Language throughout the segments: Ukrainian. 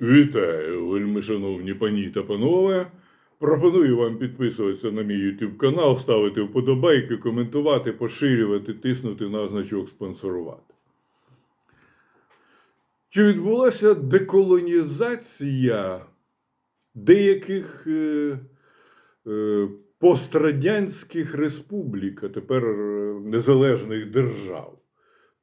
Вітаю, вельми шановні пані та панове. Пропоную вам підписуватися на мій YouTube канал, ставити вподобайки, коментувати, поширювати, тиснути на значок спонсорувати. Чи відбулася деколонізація деяких е, е, пострадянських республік, а тепер е, незалежних держав?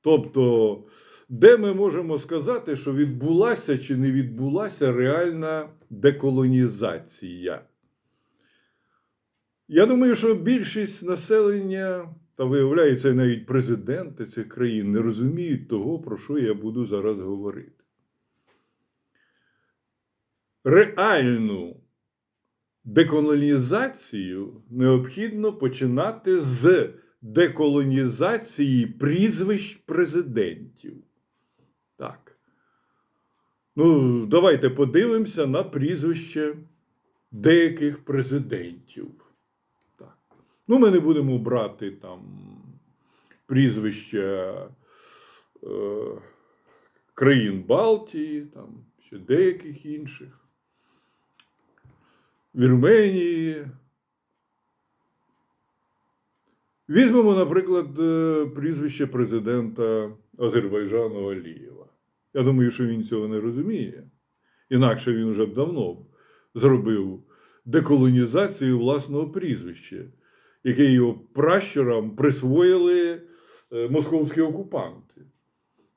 Тобто, де ми можемо сказати, що відбулася чи не відбулася реальна деколонізація? Я думаю, що більшість населення, та виявляється, навіть президенти цих країн не розуміють того, про що я буду зараз говорити. Реальну деколонізацію необхідно починати з деколонізації прізвищ президентів. Так. Ну, давайте подивимося на прізвище деяких президентів. Так. Ну, ми не будемо брати там прізвища е, країн Балтії, там ще деяких інших. Вірменії. Візьмемо, наприклад, е, прізвище президента Азербайджану Алієва. Я думаю, що він цього не розуміє. Інакше він вже б давно зробив деколонізацію власного прізвища, яке його пращурам присвоїли е, московські окупанти.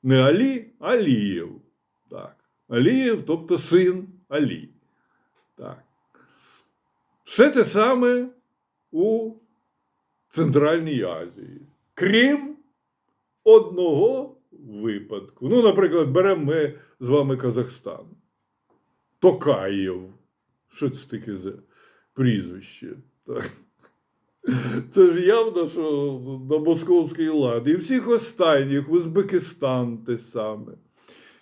Не Алі, Алієв. Так. Алієв, тобто син Алі. Так. Все те саме у Центральній Азії. Крім одного випадку. Ну, наприклад, беремо ми з вами Казахстан. Токаєв. Що це таке за прізвище? Так. Це ж явно, що на московський лад. І всіх останніх Узбекистан те саме,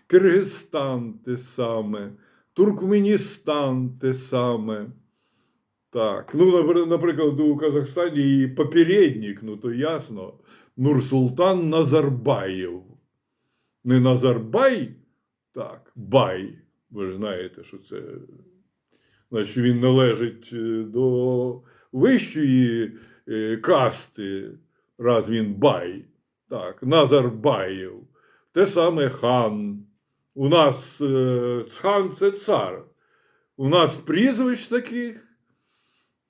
Киргизстан те саме, Туркменістан те саме. Так, ну, наприклад, у Казахстані і попередник, ну то ясно, Нурсултан Назарбаєв. Не Назарбай, так, Бай. Ви ж знаєте, що це. Значить, він належить е, до вищої е, касти, раз він Бай. Так, Назарбаєв. Те саме хан. У нас е, хан це цар. У нас прізвищ таких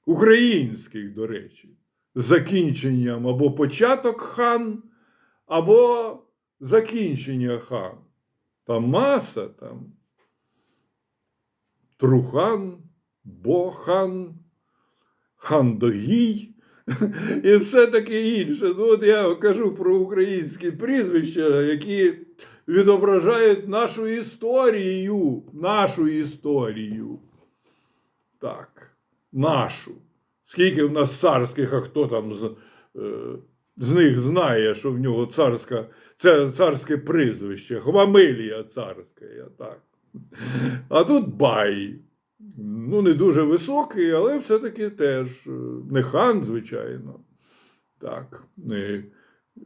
українських, до речі, закінченням або початок хан, або закінчення хан. Там маса там. Трухан, Бохан, Хандогій і все таке інше. Ну, от я кажу про українські прізвища, які відображають нашу історію. Нашу історію. Так, нашу. Скільки в нас царських, а хто там з, е, з них знає, що в нього царська, це царське прізвище, Хвамилія царська, так. А тут бай. Ну, не дуже високий, але все-таки теж е, не хан, звичайно. Так. Не,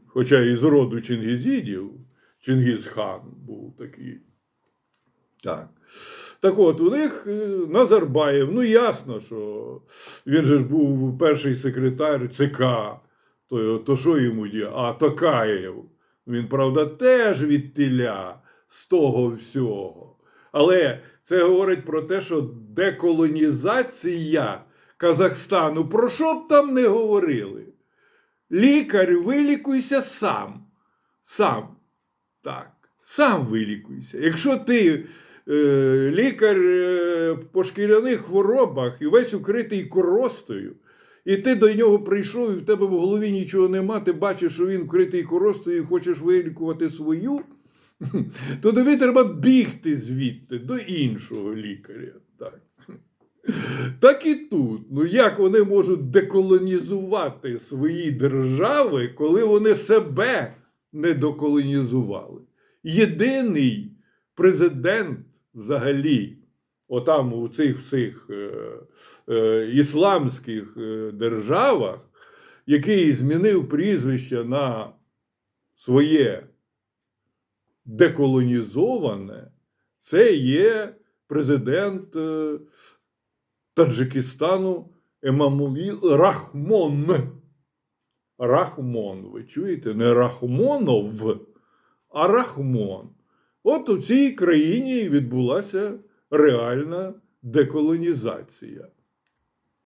хоча і з роду Чингізідів, Чингізхан був такий. Так. Так от, у них е, Назарбаєв, ну ясно, що він же ж був перший секретар ЦК, то, то що йому є? А Токаєв. Він, правда, теж від тіля з того всього. Але це говорить про те, що деколонізація Казахстану, про що б там не говорили? Лікар, вилікуйся сам. Сам. Так, сам вилікуйся. Якщо ти е, лікар е, по шкіряних хворобах і весь укритий коростою, і ти до нього прийшов, і в тебе в голові нічого нема, ти бачиш, що він вкритий коростою і хочеш вилікувати свою, то тобі треба бігти звідти до іншого лікаря. Так. Так і тут. Ну як вони можуть деколонізувати свої держави, коли вони себе не доколонізували? Єдиний президент взагалі, отам у цих всіх е, е, ісламських е, державах, який змінив прізвище на своє деколонізоване, це є президент е, Таджикистану Емамулі Рахмон. Рахмон, ви чуєте? Не Рахмонов, а Рахмон. От у цій країні відбулася реальна деколонізація.